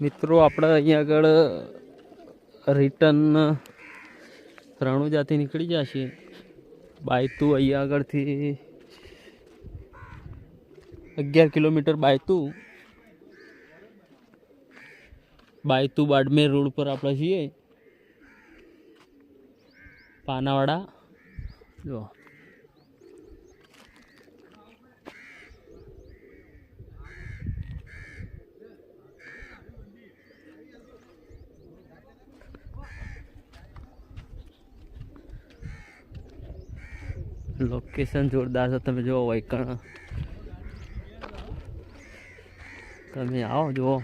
મિત્રો, આપણે અહીંયા આગળ રિટર્ન રણુજાથી નીકળી જશે બાયતુ અહીંયા આગળથી અગિયાર કિલોમીટર બાયતુ. બાયતુ બાડમેર રોડ પર આપણે છીએ. પાનાવાડા. જો. લોકેશન જોરદાર છે, તમે જુઓ વૈકણ તમે આવો, જુઓ.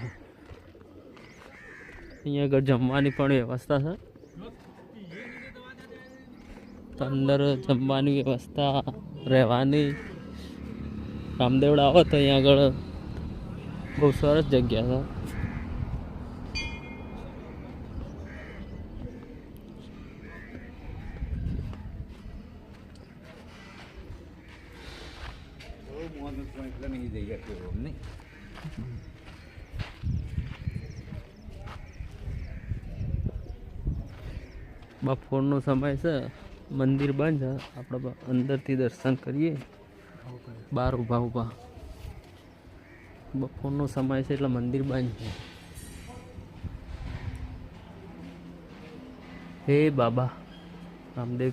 અહીંયા આગળ જમવાની પણ વ્યવસ્થા છે. અંદર જમવાની વ્યવસ્થા, રહેવાની. રામદેવડા આવો તો અહીંયા આગળ બહુ સરસ જગ્યા છે. બપોરનો સમય છે, મંદિર બંધ છે, આપણે અંદરથી દર્શન કરીએ. બહાર ઊભા ઊભા. બપોરનો સમય છે એટલે મંદિર બંધ છે. હે બાબા રામદેવ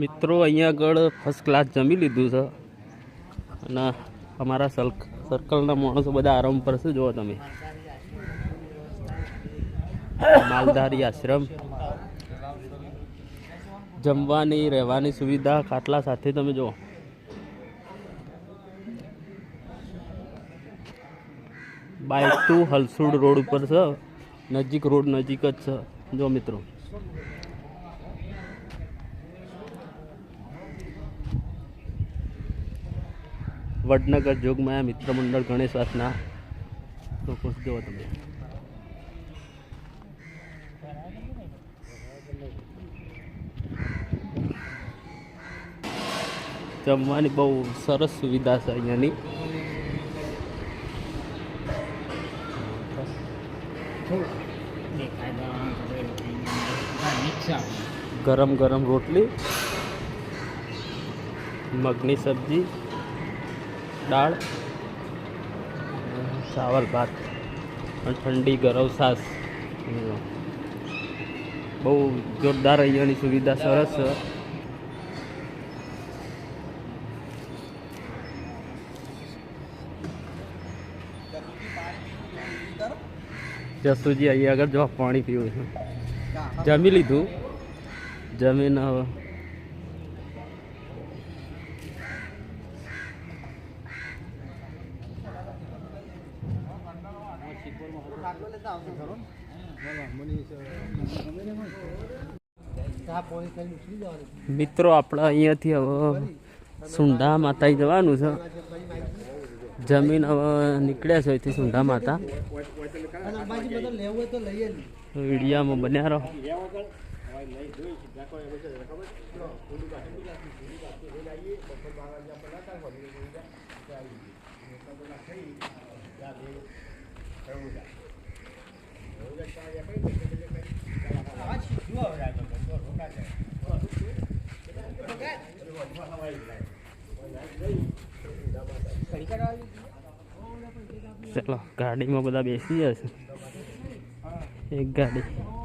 મિત્રો, અહીંયા આગળ ફર્સ્ટ ક્લાસ જમી લીધું છે. અને અમારા સર્ક સર્કલના માણસો બધા આરામ પર છે, જુઓ તમે. માલધારી આશ્રમ. જમવાની, રહેવાની સુવિધા ખાટલા સાથે તમે જુઓ. બાઇક ટુ હલસુડ રોડ ઉપર છે. નજીક રોડ નજીક જ છે. જો મિત્રો. વડનગર જોગમાયા મિત્ર મંડળ ગણેશ વાસના જુઓ તમે. જમવાની બહુ સરસ સુવિધા છે અહીંયાની. ગરમ ગરમ રોટલી, મગની સબ્જી દાળ ચાવલ ભાત ઠંડી ગરમ છાશ. બહુ જોરદાર અહીંયાની સુવિધા સરસ છે. જસુજી, અહીંયા આગળ જો પાણી પીવું છું. જમી લીધું. જમીન હવે મિત્રો, આપણે અહીંયાથી હવે સુંઢા માતા જવાનું છે. જમીન હવે નીકળ્યા છે અહીંથી સુંઢા માતા. વિડીયામાં બન્યા રહો. ચલો ગાડીમાં બધા બેસી જશે એક ગાડી.